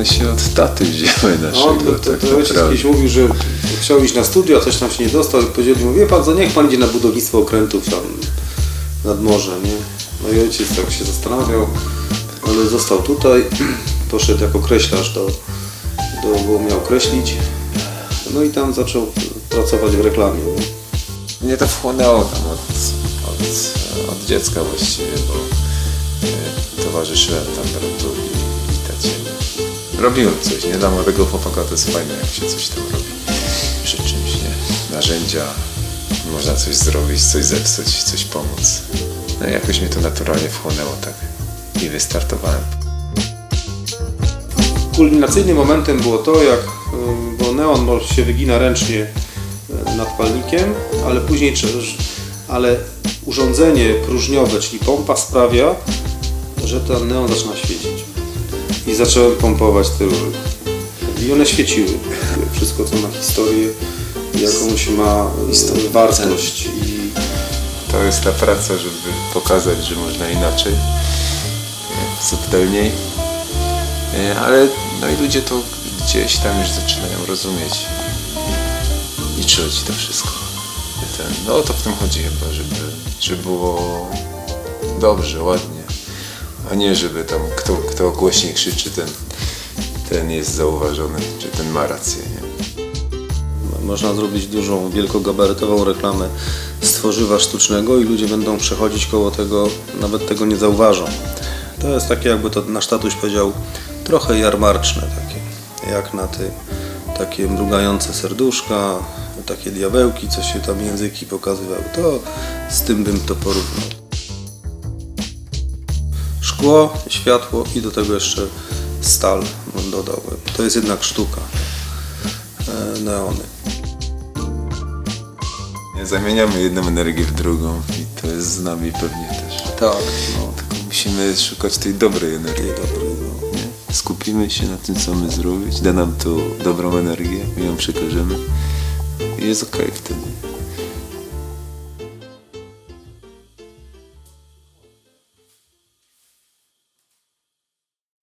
one się od taty wzięły No, naszego. to, to, tak to ojciec kiedyś mówił, że chciał iść na studia, coś tam się nie dostał i powiedzieli mu, wie pan co, niech pan idzie na budownictwo okrętów tam nad morze, nie? No i ojciec tak się zastanawiał, ale został tutaj, poszedł jako kreślarz do, do bo miał kreślić, no i tam zaczął pracować w reklamie, nie? Mnie to wchłonęło tam od, od, od dziecka właściwie, bo e, towarzyszyłem tam. Robiłem coś, nie? Dla młodego chłopaka to jest fajne, jak się coś tam robi przy czymś, nie? Narzędzia, można coś zrobić, coś zepsuć, coś pomóc. No i jakoś mnie to naturalnie wchłonęło tak i wystartowałem. Kulminacyjnym momentem było to, jak, bo neon się wygina ręcznie y, nad palnikiem, ale później, ale urządzenie próżniowe, czyli pompa sprawia, że ten neon zaczyna świecić. I zacząłem pompować te rury. I one świeciły. Wszystko, co ma historię, jakąś ma y, wartość. I To jest ta praca, żeby pokazać, że można inaczej, nie? subtelniej. Nie? Ale no i ludzie to gdzieś tam już zaczynają rozumieć i czuć to wszystko. Ten, no o to w tym chodzi chyba, żeby, żeby było dobrze, ładnie, a nie żeby tam kto, kto głośniej krzyczy, ten, ten jest zauważony, czy ten ma rację. Nie? Można zrobić dużą, wielkogabarytową reklamę z tworzywa sztucznego i ludzie będą przechodzić koło tego, nawet tego nie zauważą. To jest takie, jakby to nasz tatuś powiedział, trochę jarmarczne takie, jak na tym, takie mrugające serduszka, takie diabełki, co się tam języki pokazywały. To z tym bym to porównał. Szkło, światło i do tego jeszcze stal bym dodałbym. To jest jednak sztuka. E, neony. Zamieniamy jedną energię w drugą i to jest z nami pewnie też. Tak, no. Tylko musimy szukać tej dobrej energii. No. Nie? Skupimy się na tym, co my zrobić, da nam to dobrą energię, my ją przekażemy i jest okej wtedy.